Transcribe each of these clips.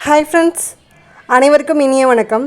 Hi friends அனைவருக்கும் இனிய வணக்கம்.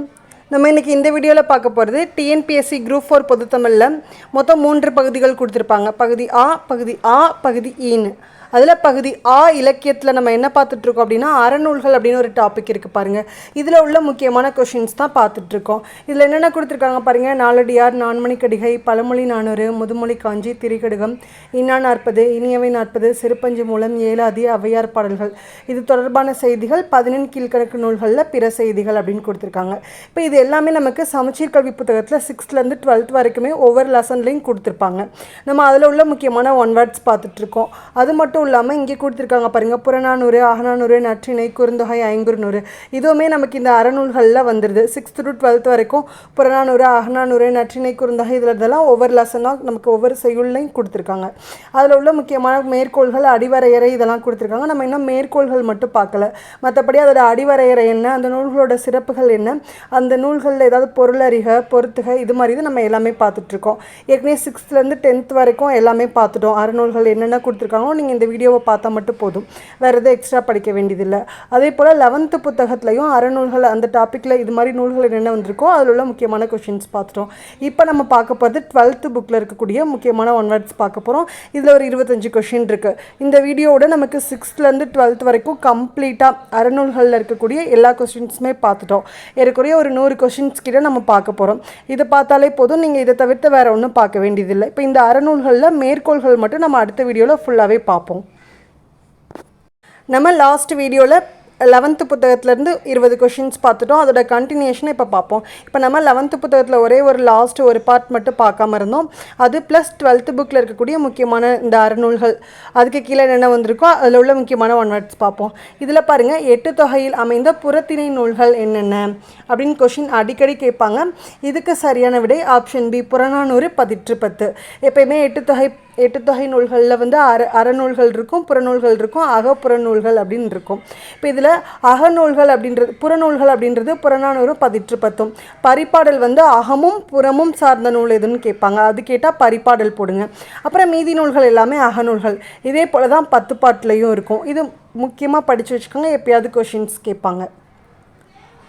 நம்ம இன்றைக்கி இந்த வீடியோவில் பார்க்க போகிறது டிஎன்பிஎஸ்சி குரூப் ஃபோர் பொதுத்தமிழில் மொத்தம் மூன்று பகுதிகள் கொடுத்துருப்பாங்க. பகுதி ஆ பகுதி ஆ பகுதி e ஈன்னு அதில் பகுதி ஆ இலக்கியத்தில் நம்ம என்ன பார்த்துட்ருக்கோம் அப்படின்னா அறநூல்கள் அப்படின்னு ஒரு டாபிக் இருக்குது பாருங்கள் இதில் உள்ள முக்கியமான கொஷின்ஸ் தான் பார்த்துட்ருக்கோம். இதில் என்னென்ன கொடுத்துருக்காங்க பாருங்கள் நாலடியார் நான்மணிக்கடிகை பழமொழி நானூறு முதுமொழி காஞ்சி திரிகடுகம் இன்னா நாற்பது இனியவை நாற்பது சிறுபஞ்சு மூலம் ஏழாதி அவையார் பாடல்கள். இது தொடர்பான செய்திகள் பதினெண் கீழ்கணக்கு நூல்களில் பிற செய்திகள் அப்படின்னு கொடுத்துருக்காங்க. இப்போ இது எல்லாமே நமக்கு சமச்சீர் கல்வி புத்தகத்தில் சிக்ஸ்த்லேருந்து டுவெல்த் வரைக்குமே ஒவ்வொரு லெசன்லையும் கொடுத்துருப்பாங்க. நம்ம அதில் உள்ள முக்கியமான ஒன் வேர்ட்ஸ் பார்த்துட்ருக்கோம். அது மட்டும் இல்லாமல் இங்கே கொடுத்துருக்காங்க பாருங்கள் புறநானூறு அகநானூறு நற்றிணை குறுந்தொகை ஐங்குறுநூறு. இதுவுமே நமக்கு இந்த அறநூல்களில் வந்துடுது சிக்ஸ்த் டு டுவெல்த் வரைக்கும் புறநானூறு அகநானூறு நற்றிணை குறுந்தொகை இதில் இதெல்லாம் ஒவ்வொரு லெசனாக நமக்கு ஒவ்வொரு செய்யுள்லையும் கொடுத்துருக்காங்க. அதில் உள்ள முக்கியமான மேற்கோள்கள் அடிவரையறை இதெல்லாம் கொடுத்துருக்காங்க. நம்ம இன்னும் மேற்கோள்கள் மட்டும் பார்க்கல. மற்றபடி அதோட அடிவரையறை என்ன அந்த நூல்களோட சிறப்புகள் என்ன அந்த நூல்களில் ஏதாவது பொருளறிக பொறுத்துக இது மாதிரி தான் நம்ம எல்லாமே பார்த்துட்ருக்கோம் ஏற்கனவே சிக்ஸ்த்லேருந்து டென்த் வரைக்கும் எல்லாமே பார்த்துட்டோம். அறநூல்கள் என்னென்ன கொடுத்துருக்காங்களோ நீங்கள் இந்த வீடியோவை பார்த்தா மட்டும் போதும். வேறு எதுவும் எக்ஸ்ட்ரா படிக்க வேண்டியதில்லை. அதே போல் லெவன்த்து புத்தகத்துலையும் அறநூல்கள் அந்த டாப்பிக்கில் இது மாதிரி நூல்கள் என்னென்ன வந்திருக்கோ அதில் உள்ள முக்கியமான கொஷின்ஸ் பார்த்துட்டோம். இப்போ நம்ம பார்க்க போகிறது டுவெல்த்து புக்கில் இருக்கக்கூடிய முக்கியமான ஒன் வேர்ட்ஸ் பார்க்க போகிறோம் இதில் ஒரு இருபத்தஞ்சு கொஷின் இருக்குது இந்த வீடியோவோட நமக்கு சிக்ஸ்த்லேருந்து டுவெல்த் வரைக்கும் கம்ப்ளீட்டாக அறநூல்களில் இருக்கக்கூடிய எல்லா கொஷின்ஸுமே பார்த்துட்டோம். ஏறக்குறைய ஒரு நூறு கொஷின்ஸ் கிட்ட நம்ம பார்க்க போகிறோம் இதை பார்த்தாலே போதும். நீங்கள் இதை தவிர்த்து வேறு ஒன்றும் பார்க்க வேண்டியதில்லை. இப்போ இந்த அறநூல்களில் மேற்கோள்கள் மட்டும் நம்ம அடுத்த வீடியோவில் ஃபுல்லாகவே பார்ப்போம். நம்ம லாஸ்ட் வீடியோவில் லெவன்த்து புத்தகத்துலேருந்து இருபது கொஷின்ஸ் பார்த்துட்டோம். அதோட கண்டினியூஷனை இப்போ பார்ப்போம். இப்போ நம்ம லெவன்த்து புத்தகத்தில் ஒரே ஒரு லாஸ்ட் ஒரு பார்ட் மட்டும் பார்க்காம இருந்தோம். அது ப்ளஸ் டுவெல்த்து புக்கில் இருக்கக்கூடிய முக்கியமான இந்த அறநூல்கள். அதுக்கு கீழே என்னென்ன வந்திருக்கோ அதில் உள்ள முக்கியமான ஒன் வேர்ட்ஸ் பார்ப்போம். இதில் பாருங்கள் எட்டு தொகையில் அமைந்த புறத்திணை நூல்கள் என்னென்ன? அப்படின்னு கொஷின் அடிக்கடி கேட்பாங்க. இதுக்கு சரியான விடை ஆப்ஷன் பி புறநானூறு பதிற்று பத்து எப்பயுமே எட்டு தொகை எட்டுத்தொகை நூல்களில் வந்து அற அறநூல்கள் இருக்கும் புறநூல்கள் இருக்கும் அகப்புறநூல்கள் அப்படின்னு இருக்கும். இப்போ இதில் அகநூல்கள் அப்படின்றது புறநூல்கள் அப்படின்றது புறநானூறு பதிற்று பத்தும். பரிப்பாடல் வந்து அகமும் புறமும் சார்ந்த நூல் எதுன்னு கேட்பாங்க. அது கேட்டால் பரிப்பாடல் போடுங்க. அப்புறம் மீதி நூல்கள் எல்லாமே அகநூல்கள். இதே போல் தான் பத்து பாட்டிலையும் இருக்கும். இது முக்கியமாக படித்து வச்சுக்கோங்க. எப்பயாவது கொஷின்ஸ் கேட்பாங்க.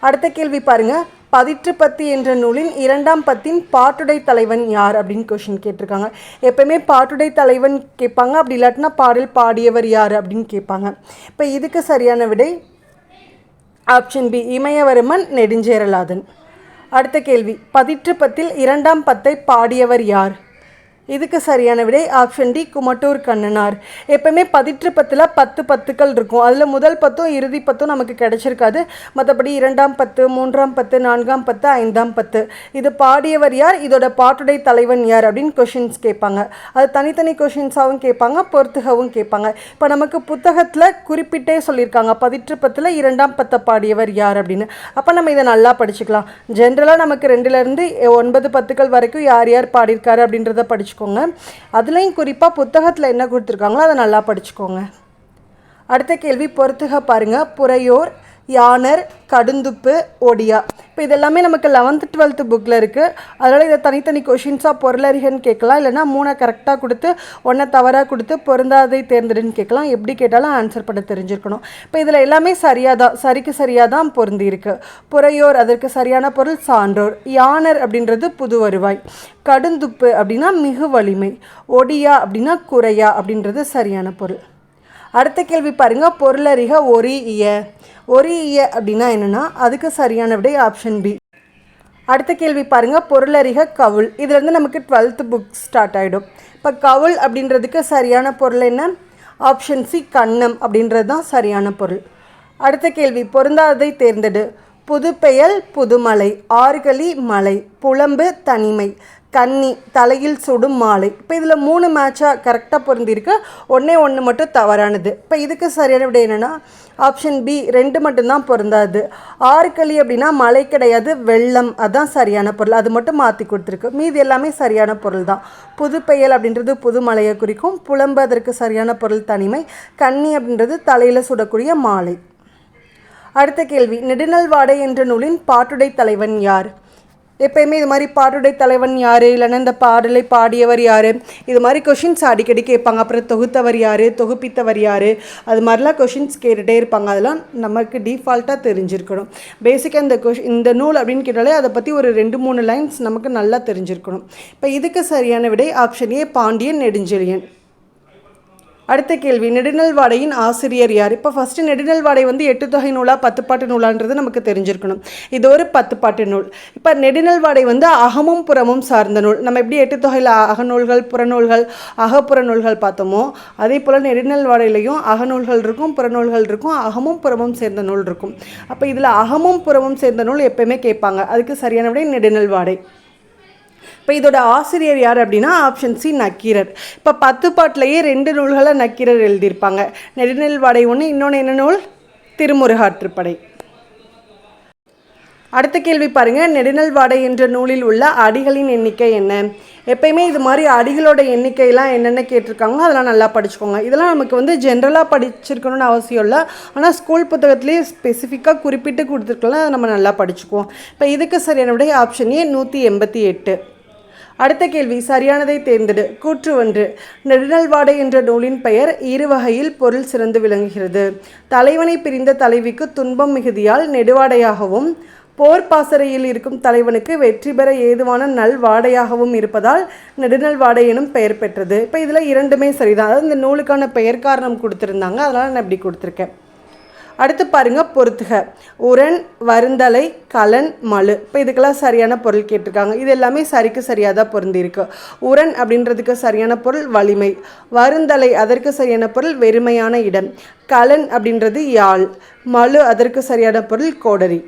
அடுத்த கேள்வி பாருங்கள் பதிற்று என்ற நூலின் இரண்டாம் பத்தின் பாட்டுடை தலைவன் யார் அப்படின்னு கொஷின் கேட்டிருக்காங்க. எப்பயுமே பாட்டுடை தலைவன் கேட்பாங்க. அப்படி இல்லாட்டினா பாடல் பாடியவர் யார் அப்படின்னு கேட்பாங்க. இப்போ இதுக்கு சரியான விடை ஆப்ஷன் பி இமயவர்மன் நெடுஞ்சேரலாதன். அடுத்த கேள்வி பதிற்று பத்தில் இரண்டாம் பத்தை பாடியவர் யார்? இதுக்கு சரியான விடை ஆப்ஷன் டி குமட்டூர் கண்ணனார். எப்பவுமே பதிற்று பத்தில் பத்து பத்துக்கள் இருக்கும். அதில் முதல் பத்தும் இறுதி பத்தும் நமக்கு கிடைச்சிருக்காது. மற்றபடி இரண்டாம் பத்து மூன்றாம் பத்து நான்காம் பத்து ஐந்தாம் பத்து. இது பாடியவர் யார்? இதோட பாட்டுடை தலைவன் யார்? அப்படின்னு கொஷின்ஸ் கேட்பாங்க. அது தனித்தனி கொஷின்ஸாகவும் கேட்பாங்க பொறுத்துகவும் கேட்பாங்க. இப்போ நமக்கு புத்தகத்தில் குறிப்பிட்டே சொல்லியிருக்காங்க பதிற்று பத்தில் இரண்டாம் பத்தை பாடியவர் யார் அப்படின்னு. அப்போ நம்ம இதை நல்லா படிச்சுக்கலாம். ஜென்ரலாக நமக்கு ரெண்டுலேருந்து ஒன்பது பத்துக்கள் வரைக்கும் யார் யார் பாடியிருக்காரு அப்படின்றத படிச்சுக்கோங்க. அதுலேயும் குறிப்பாக புத்தகத்தில் என்ன கொடுத்துருக்காங்களோ அதை நல்லா படிச்சுக்கோங்க. அடுத்த கேள்வி பொறுத்துக பாருங்க. புறையோர் யானர் கடுந்துப்பு ஒடியா. இப்போ இதெல்லாமே நமக்கு லெவன்த்து டுவெல்த்து புக்கில் இருக்குது அதனால் இதை தனித்தனி கொஷின்ஸாக பொருளறிகன்னு கேட்கலாம். இல்லைனா மூணை கரெக்டாக கொடுத்து ஒன்றை தவறாக கொடுத்து பொருந்தாதை தேர்ந்தெடுன்னு கேட்கலாம். எப்படி கேட்டாலும் ஆன்சர் பண்ண தெரிஞ்சிருக்கணும். இப்போ இதில் எல்லாமே சரியாக தான் சரிக்கு சரியாக தான் பொருந்திருக்கு புறையோர் அதற்கு சரியான பொருள் சான்றோர். யானர் அப்படின்றது புது வருவாய். கடுந்துப்பு அப்படின்னா மிகு வலிமை. ஒடியா அப்படின்னா குறையா அப்படின்றது சரியான பொருள். அடுத்த கேள்வி பாருங்கள் பொருளறிக ஒரி இய. ஒரு இய அப்படின்னா என்னென்னா அதுக்கு சரியான விடை ஆப்ஷன் பி அடுத்த கேள்வி பாருங்கள் பொருளறிக கவுள் இதுலேருந்து நமக்கு டுவெல்த்து புக் ஸ்டார்ட் ஆகிடும் இப்போ கவுள் அப்படின்றதுக்கு சரியான பொருள் என்ன? ஆப்ஷன் சி கண்ணம் அப்படின்றது தான் சரியான பொருள். அடுத்த கேள்வி பொருந்தாததை தேர்ந்தெடு. புதுப்பெயல் புதுமலை ஆறுகளி மலை. புலம்பு தனிமை. கன்னி தலையில் சுடும் மாலை. இப்போ இதில் மூணு மேட்சாக கரெக்டாக பொருந்திருக்கு ஒன்றே ஒன்று மட்டும் தவறானது. இப்போ இதுக்கு சரியான விட என்னென்னா ஆப்ஷன் பி ரெண்டு மட்டும்தான் பொருந்தாது. ஆறுக்களி அப்படின்னா மழை கிடையாது வெள்ளம் அதான் சரியான பொருள். அது மட்டும் மாற்றி கொடுத்துருக்கு. மீதி எல்லாமே சரியான பொருள் தான் புது பெயல் அப்படின்றது புது மலையை குறிக்கும். புலம்பு அதற்கு சரியான பொருள் தனிமை. கன்னி அப்படின்றது தலையில் சுடக்கூடிய மாலை. அடுத்த கேள்வி நெடுநல்வாடை என்ற நூலின் பாட்டுடை தலைவன் யார்? எப்பயுமே இது மாதிரி பாட்டுடை தலைவன் யார்? இல்லைன்னா இந்த பாடலை பாடியவர் யார்? இது மாதிரி கொஷின்ஸ் அடிக்கடி கேட்பாங்க. அப்புறம் தொகுத்தவர் யார்? தொகுப்பித்தவர் யார்? அது மாதிரிலாம் கொஷின்ஸ் கேட்டுகிட்டே இருப்பாங்க. அதெல்லாம் நமக்கு டிஃபால்ட்டாக தெரிஞ்சிருக்கணும். பேசிக்காக இந்த கொஷ் இந்த நூல் அப்படின்னு கேட்டாலே அதை பற்றி ஒரு ரெண்டு மூணு லைன்ஸ் நமக்கு நல்லா தெரிஞ்சிருக்கணும். இப்போ இதுக்கு சரியான விடை ஆப்ஷன் ஏ பாண்டியன் நெடுஞ்செழியன். அடுத்த கேள்வி நெடுநல்வாடையின் ஆசிரியர் யார்? இப்போ ஃபஸ்ட்டு நெடுநல்வாடை வந்து எட்டு தொகை நூலா பத்து பாட்டு நூலான்றது நமக்கு தெரிஞ்சிருக்கணும். இது ஒரு பத்து பாட்டு நூல். இப்போ நெடுநல்வாடை வந்து அகமும் புறமும் சார்ந்த நூல். நம்ம எப்படி எட்டு தொகையில் அகநூல்கள் புறநூல்கள் அகப்புற நூல்கள் பார்த்தோமோ அதே போல் நெடுநல்வாடையிலையும் அகநூல்கள் இருக்கும் புறநூல்கள் இருக்கும் அகமும் புறமும் சேர்ந்த நூல் இருக்கும். அப்போ இதில் அகமும் புறமும் சேர்ந்த நூல் எப்பயுமே கேட்பாங்க. அதுக்கு சரியான விட நெடுநல்வாடை இப்போ இதோட ஆசிரியர் யார் அப்படின்னா ஆப்ஷன் சி நக்கீரர். இப்போ பத்து பாட்டிலேயே ரெண்டு நூல்களை நக்கீரர் எழுதியிருப்பாங்க. நெடுநெல் வாடை ஒன்று இன்னொன்று என்ன நூல்? திருமுருகாற்றுப்படை. அடுத்த கேள்வி பாருங்கள் நெடுநல் வாடை என்ற நூலில் உள்ள அடிகளின் எண்ணிக்கை என்ன? எப்பயுமே இது மாதிரி அடிகளோட எண்ணிக்கையெல்லாம் என்னென்ன கேட்டிருக்காங்களோ அதெல்லாம் நல்லா படிச்சுக்கோங்க. இதெல்லாம் நமக்கு வந்து ஜென்ரலாக படிச்சிருக்கணும்னு அவசியம் இல்லை. ஆனால் ஸ்கூல் புத்தகத்துலேயே ஸ்பெசிஃபிக்காக குறிப்பிட்டு கொடுத்துருக்கலாம் அதை நம்ம நல்லா படிச்சுக்குவோம். இப்போ இதுக்கு சரியான விட ஆப்ஷன் ஏ நூற்றி எண்பத்தி எட்டு. அடுத்த கேள்வி சரியானதை தேர்ந்தெடு. கூற்று ஒன்று நெடுநல்வாடை என்ற நூலின் பெயர் இரு வகையில் பொருள் சிறந்து விளங்குகிறது. தலைவனை பிரிந்த தலைவிக்கு துன்பம் மிகுதியால் நெடுவாடையாகவும் போர் பாசறையில் இருக்கும் தலைவனுக்கு வெற்றி பெற ஏதுவான நல்வாடையாகவும் இருப்பதால் நெடுநல் வாடை எனும் பெயர் பெற்றது. இப்போ இதில் இரண்டுமே சரிதான். அதாவது இந்த நூலுக்கான பெயர் காரணம் கொடுத்துருந்தாங்க. அதனால் நான் இப்படி கொடுத்துருக்கேன். அடுத்து பாருங்கள் பொறுத்துக. உரன் வருந்தலை கலன் மழு இப்போ இதுக்கெல்லாம் சரியான பொருள் கேட்டிருக்காங்க. இது எல்லாமே சரிக்கு சரியாக தான் பொருந்திருக்கு உரன் அப்படின்றதுக்கு சரியான பொருள் வலிமை. வருந்தலை அதற்கு சரியான பொருள் வெறுமையான இடம். கலன் அப்படின்றது யாழ். மழு அதற்கு சரியான பொருள் கோடரி.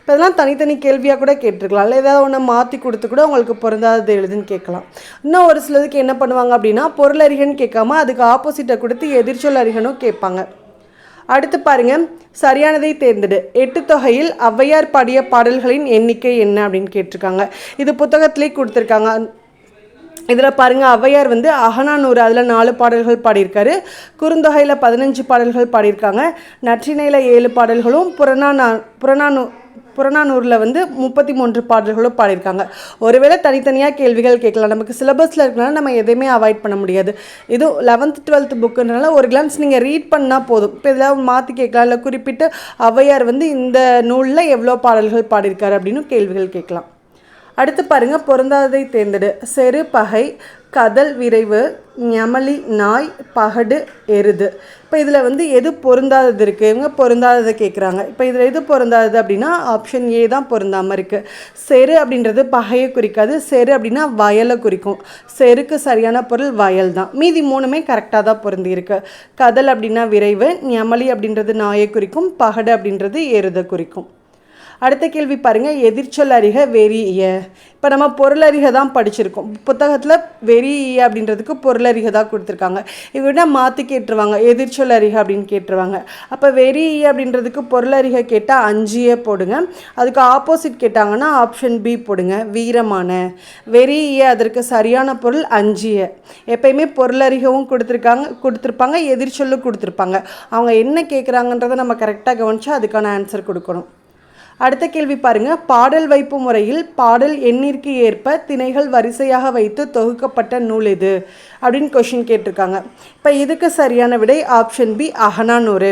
இப்போ இதெல்லாம் தனித்தனி கேள்வியாக கூட கேட்டிருக்கலாம். இல்லை ஏதாவது ஒன்று மாற்றி கொடுத்து கூட உங்களுக்கு பொருந்தாதது எழுதுன்னு கேட்கலாம். இன்னும் ஒரு சிலதுக்கு என்ன பண்ணுவாங்க அப்படின்னா பொருள் அறிகன்னு கேட்காம அதுக்கு ஆப்போசிட்டை கொடுத்து எதிர்ச்சொல் அறிகனும் கேட்பாங்க. அடுத்து பாருங்க சரியானதை தேர்ந்தெடு. எட்டு தொகையில் ஔவையார் பாடிய பாடல்களின் எண்ணிக்கை என்ன அப்படின்னு கேட்டிருக்காங்க. இது புத்தகத்திலே கொடுத்துருக்காங்க. இதில் பாருங்கள் ஔவையார் வந்து அகனானூறு அதில் நாலு பாடல்கள் பாடியிருக்காரு. குறுந்தொகையில் பதினஞ்சு பாடல்கள் பாடியிருக்காங்க. நற்றிணையில் ஏழு பாடல்களும் புறநானூ புறநானூ புறநானூரில் வந்து முப்பத்தி மூன்று பாடல்களும் பாடியிருக்காங்க. ஒருவேளை தனித்தனியாக கேள்விகள் கேட்கலாம். நமக்கு சிலபஸில் இருக்கனால நம்ம எதையுமே அவாய்ட் பண்ண முடியாது. இது லெவன்த் டுவெல்த் புக்குன்றனால ஒரு கிளான்ஸ் நீங்கள் ரீட் பண்ணால் போதும். இப்போ இதெல்லாம் மாற்றி கேட்கலாம்? இல்லை குறிப்பிட்டு ஔவையார் வந்து இந்த நூலில் எவ்வளோ பாடல்கள் பாடியிருக்காரு அப்படின்னு கேள்விகள் கேட்கலாம். அடுத்து பாருங்க பொருந்தாததை தேர்ந்தெடு. செரு பகை கதல் விரைவு ஞமலி நாய் பகடு எருது. இப்போ இதில் வந்து எது பொருந்தாதது இருக்குது இவங்க பொருந்தாததை கேட்குறாங்க இப்போ இதில் எது பொருந்தாதது அப்படின்னா ஆப்ஷன் ஏ தான் பொருந்தாமல் இருக்குது செரு அப்படின்றது பகையை குறிக்காது. செரு அப்படின்னா வயலை குறிக்கும். செருக்கு சரியான பொருள் வயல் தான். மீதி மூணுமே கரெக்டாக தான் பொருந்தியிருக்கு கதல் அப்படின்னா விரைவு ஞமலி அப்படின்றது நாயை குறிக்கும் பகடு அப்படின்றது எருதை குறிக்கும். அடுத்த கேள்வி பாருங்கள் எதிர்ச்சொல் அறிக வெறிய இப்போ நம்ம பொருளறிக தான் படிச்சிருக்கோம். புத்தகத்தில் வெறிய அப்படின்றதுக்கு பொருளறிக தான் கொடுத்துருக்காங்க. இவங்க மாற்றி கேட்டுருவாங்க? எதிர்ச்சொல் அறிக அப்படின்னு கேட்டுருவாங்க. அப்போ வெறிய அப்படின்றதுக்கு பொருளறிக கேட்டால் அஞ்சியே போடுங்க. அதுக்கு ஆப்போசிட் கேட்டாங்கன்னா ஆப்ஷன் பி போடுங்க. வீரமான. வெறிய அதற்கு சரியான பொருள் அஞ்சிய. எப்பயுமே பொருளறிகவும் கொடுத்துருக்காங்க கொடுத்துருப்பாங்க எதிர்ச்சொல்லும் கொடுத்துருப்பாங்க. அவங்க என்ன கேட்குறாங்கன்றதை நம்ம கரெக்டாக கவனிச்சா அதுக்கான ஆன்சர் கொடுக்கணும். அடுத்த கேள்வி பாருங்க. பாடல் வைப்பு முறையில் பாடல் எண்ணிற்கு ஏற்ப திணைகள் வரிசையாக வைத்து தொகுக்கப்பட்ட நூல் எது? அப்படின்னு கொஷின் கேட்டிருக்காங்க. இப்போ இதுக்கு சரியான விடை ஆப்ஷன் பி அகனானூறு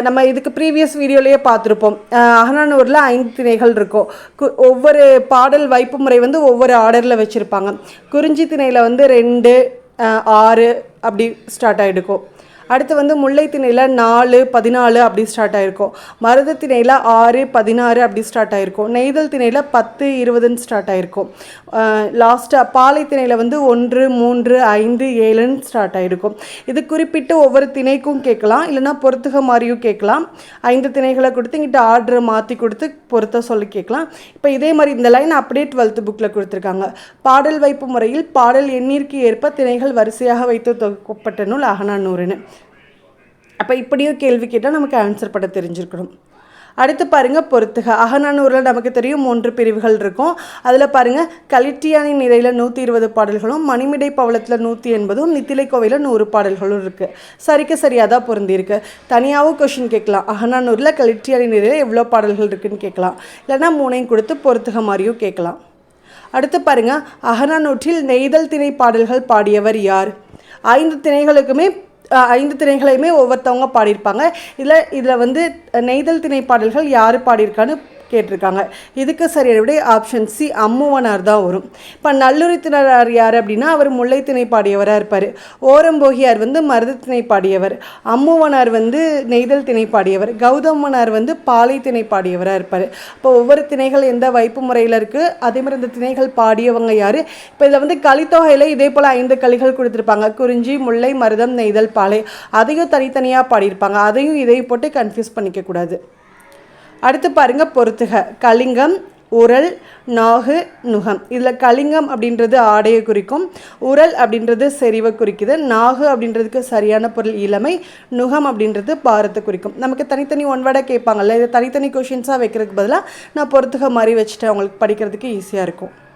நம்ம இதுக்கு ப்ரீவியஸ் வீடியோலேயே பார்த்துருப்போம். அகனானூரில் ஐந்து திணைகள் இருக்கும். கு- ஒவ்வொரு பாடல் வைப்பு முறை வந்து ஒவ்வொரு ஆர்டரில் வச்சுருப்பாங்க. குறிஞ்சி திணையில் வந்து ரெண்டு ஆறு அப்படி ஸ்டார்ட் ஆகிடுக்கும் அடுத்து வந்து முல்லை திணையில் நாலு பதினாலு அப்படி ஸ்டார்ட் ஆகிருக்கும் மருத திணையில் ஆறு பதினாறு அப்படி ஸ்டார்ட் ஆகிருக்கும் நெய்தல் திணையில் பத்து இருபதுன்னு ஸ்டார்ட் ஆகிருக்கும் லாஸ்ட்டாக பாலை திணையில் வந்து ஒன்று மூன்று ஐந்து ஏழுன்னு ஸ்டார்ட் ஆகிருக்கும் இது குறிப்பிட்டு ஒவ்வொரு திணைக்கும் கேட்கலாம். இல்லைன்னா பொறுத்துக மாதிரியும் கேட்கலாம். ஐந்து திணைகளை கொடுத்து இங்கிட்ட ஆர்டரை மாற்றி கொடுத்து பொருத்த சொல்லி கேட்கலாம். இப்போ இதே மாதிரி இந்த லைன் அப்படியே டுவெல்த்து புக்கில் கொடுத்துருக்காங்க. பாடல் வைப்பு முறையில் பாடல் எண்ணிற்கு ஏற்ப திணைகள் வரிசையாக வைத்து தொகுக்கப்பட்ட நூல் அகநானூறுன்னு. அப்போ இப்படியும் கேள்வி கேட்டால் நமக்கு ஆன்சர் பண்ண தெரிஞ்சிருக்கணும். அடுத்து பாருங்கள் பொறுத்துக அகநானூரில் நமக்கு தெரியும் மூன்று பிரிவுகள் இருக்கும். அதில் பாருங்கள் கலிட்டியானி நிறையில் நூற்றி இருபது பாடல்களும் மணிமிடை பவளத்தில் நூற்றி எண்பதும் நித்திலை கோவையில் நூறு பாடல்களும் இருக்குது சரிக்கு சரியாக தான் பொருந்திருக்கு தனியாகவும் கொஷின் கேட்கலாம். அகநானூரில் கலிட்டியானி நிறையில் எவ்வளோ பாடல்கள் இருக்குதுன்னு கேட்கலாம். இல்லைனா மூணையும் கொடுத்து பொறுத்துக மாதிரியும் கேட்கலாம். அடுத்து பாருங்கள் அகநானூற்றில் நெய்தல் திணை பாடல்கள் பாடியவர் யார்? ஐந்து திணைகளுக்குமே ஐந்து திணைகளையுமே ஒவ்வொருத்தவங்க பாடியிருப்பாங்க. இதில் இதில் வந்து நெய்தல் திணை பாடல்கள் யார் பாடியிருக்கான்னு கேட்டிருக்காங்க. இதுக்கு சரியான விட ஆப்ஷன் சி அம்முவனார் தான் வரும். இப்போ நல்லுரித்தினார் யார் அப்படின்னா அவர் முல்லைத்திணை பாடியவராக இருப்பார். ஓரம்போகியார் வந்து மருதத்திணை பாடியவர் அம்முவனார் வந்து நெய்தல் திணை பாடியவர் கௌதமனார் வந்து பாலை திணை பாடியவராக இருப்பார். இப்போ ஒவ்வொரு திணைகள் எந்த வைப்பு முறையில் இருக்குது அதே மாதிரி இந்த திணைகள் பாடியவங்க யார்? இப்போ இதில் வந்து கலித்தொகையில் இதே போல் ஐந்து கலிகள் கொடுத்துருப்பாங்க. குறிஞ்சி முல்லை மருதம் நெய்தல் பாலை. அதையும் தனித்தனியாக பாடியிருப்பாங்க. அதையும் இதையும் போட்டு கன்ஃபியூஸ் பண்ணிக்கக்கூடாது. அடுத்து பாருங்க பொறுத்துக கலிங்கம் உரல் நாகு நுகம். இதில் கலிங்கம் அப்படின்றது ஆடையை குறிக்கும். உரல் அப்படின்றது செறிவை குறிக்குது. நாகு அப்படின்றதுக்கு சரியான பொருள் இளமை. நுகம் அப்படின்றது பாரத்தை குறிக்கும். நமக்கு தனித்தனி ஒன் கேட்பாங்கல்ல இதை தனித்தனி கொஷின்ஸாக வைக்கிறதுக்கு பதிலாக நான் பொறுத்துக மாதிரி வச்சுட்டேன். அவங்களுக்கு படிக்கிறதுக்கு ஈஸியாக இருக்கும்.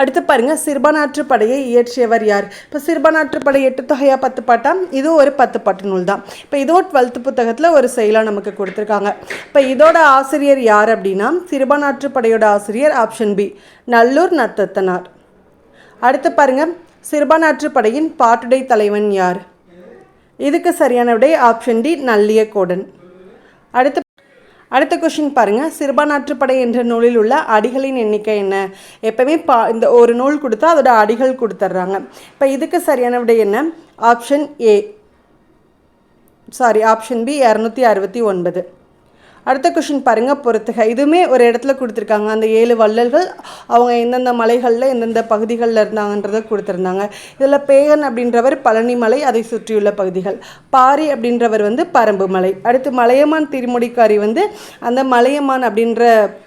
அடுத்து பாருங்க சிறுபானாற்று படையை இயற்றியவர் யார்? இப்போ சிறுபானாற்று படை எட்டு தொகையா பத்து பாட்டா? இதுவும் ஒரு பத்து பாட்டு நூல் தான். இப்போ இதோ டுவெல்த்து புத்தகத்தில் ஒரு செயலாக நமக்கு கொடுத்துருக்காங்க. இப்போ இதோட ஆசிரியர் யார் அப்படின்னா சிறுபானாற்று படையோட ஆசிரியர் ஆப்ஷன் பி நல்லூர் நத்தத்தனார். அடுத்து பாருங்க சிறுபானாற்று படையின் பாட்டுடை தலைவன் யார்? இதுக்கு சரியான விடை ஆப்ஷன் டி நல்லியக்கோடன். அடுத்து அடுத்த கொஷின் பாருங்கள் சிறுபானாற்றுப்படை என்ற நூலில் உள்ள அடிகளின் எண்ணிக்கை என்ன? எப்போவுமே பா இந்த ஒரு நூல் கொடுத்தா அதோட அடிகள் கொடுத்துட்றாங்க இப்போ இதுக்கு சரியான விடை என்ன? Option A sorry option B இரநூத்தி அறுபத்தி ஒன்பது. அடுத்த கொஷின் பாருங்க பொறுத்துக. இதுவுமே ஒரு இடத்துல கொடுத்துருக்காங்க. அந்த ஏழு வள்ளல்கள் அவங்க எந்தெந்த மலைகளில் எந்தெந்த பகுதிகளில் இருந்தாங்கன்றதை கொடுத்துருந்தாங்க. இதில் பேகன் அப்படின்றவர் பழனி மலை அதை சுற்றியுள்ள பகுதிகள். பாரி அப்படின்றவர் வந்து பரம்பு மலை. அடுத்து மலையமான் திருமுடிக்காரி வந்து அந்த மலையமான் அப்படின்ற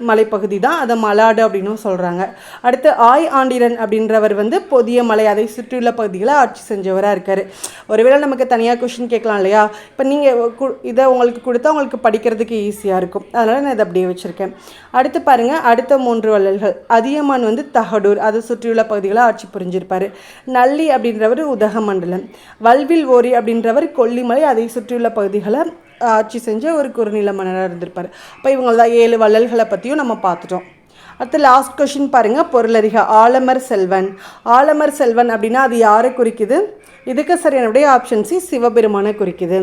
மலைப்பகுதி தான் அதை மலாடு அப்படின்னும் சொல்கிறாங்க அடுத்து ஆய் ஆண்டிரன் அப்படின்றவர் வந்து பொதிய மலை அதை சுற்றியுள்ள பகுதிகளை ஆட்சி செஞ்சவராக இருக்கார். ஒருவேளை நமக்கு தனியாக கொஷின் கேட்கலாம் இல்லையா? இப்போ நீங்கள் இதை உங்களுக்கு கொடுத்தா உங்களுக்கு படிக்கிறதுக்கு ஈஸியாக இருக்கும். அதனால் நான் இதை அப்படியே வச்சுருக்கேன். அடுத்து பாருங்கள் அடுத்த மூன்று வள்ளல்கள். அதியமான் வந்து தகடூர். அதை சுற்றியுள்ள பகுதிகளை ஆட்சி புரிஞ்சிருப்பார். நல்லி அப்படின்றவர் உதகமண்டலம். வல்வில் ஓரி அப்படின்றவர் கொல்லிமலை. அதை சுற்றியுள்ள பகுதிகளை ஆட்சி செஞ்ச ஒரு குறுநில மன்னராக இருந்திருப்பார். அப்போ இவங்கள தான் ஏழு வள்ளல்களை பற்றியும் நம்ம பார்த்துட்டோம். அடுத்து லாஸ்ட் கொஷின் பாருங்கள் பொருளறிக ஆலமர் செல்வன். ஆலமர் செல்வன் அப்படின்னா அது யாரை குறிக்குது? இதுக்கு சரியானுடைய ஆப்ஷன் சி சிவபெருமானை குறிக்குது.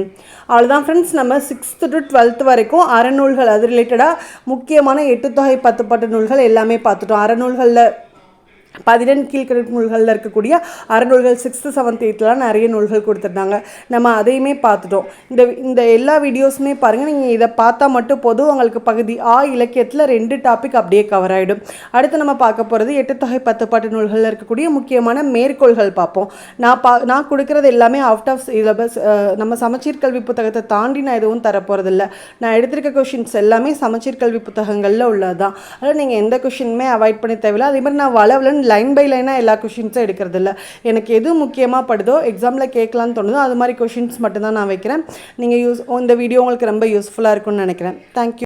அவ்வளோதான் ஃப்ரெண்ட்ஸ் நம்ம சிக்ஸ்த்து டு டுவெல்த் வரைக்கும் அறநூல்கள் அது ரிலேட்டடாக முக்கியமான எட்டு தொகை பத்து பாட்டு நூல்கள் எல்லாமே பார்த்துட்டோம். அறநூல்களில் பதினெண் கீழ்கணக்கு நூல்களில் இருக்கக்கூடிய அறநூல்கள் சிக்ஸ்த்து செவன்த் எயித்துலாம் நிறைய நூல்கள் கொடுத்துருந்தாங்க. நம்ம அதையுமே பார்த்துட்டோம். இந்த இந்த எல்லா வீடியோஸுமே பாருங்கள் நீங்கள் இதை பார்த்தா மட்டும் போதும். உங்களுக்கு பகுதி ஆ இலக்கியத்தில் ரெண்டு டாபிக் அப்படியே கவர் ஆகிடும் அடுத்து நம்ம பார்க்க போகிறது எட்டு தொகை பத்து பாட்டு நூல்களில் இருக்கக்கூடிய முக்கியமான மேற்கோள்கள் பார்ப்போம். நான் பா நான் கொடுக்குறது எல்லாமே அவுட் ஆஃப் சிலபஸ் நம்ம சமச்சீர் கல்வி புத்தகத்தை தாண்டி நான் எதுவும் தரப்போகிறதில்ல நான் எடுத்திருக்க கொஷின்ஸ் எல்லாமே சமச்சீர் கல்வி புத்தகங்களில் உள்ளது தான் அதில் நீங்கள் எந்த கொஷினுமே அவாய்ட் பண்ணி தேவையில்ல. அதே மாதிரி நான் வளவலன் லைன் பை லைனாக எல்லா கொஷின்ஸும் எடுக்கிறது இல்லை எனக்கு எது முக்கியமாக படுதோ எக்ஸாமில் கேட்கலான்னு தோணுதோ அது மாதிரி கொஷின்ஸ் மட்டும்தான் நான் வைக்கிறேன். நீங்கள் யூஸ் இந்த வீடியோ உங்களுக்கு ரொம்ப யூஸ்ஃபுல்லாக இருக்கும்னு நினைக்கிறேன். தேங்க்யூ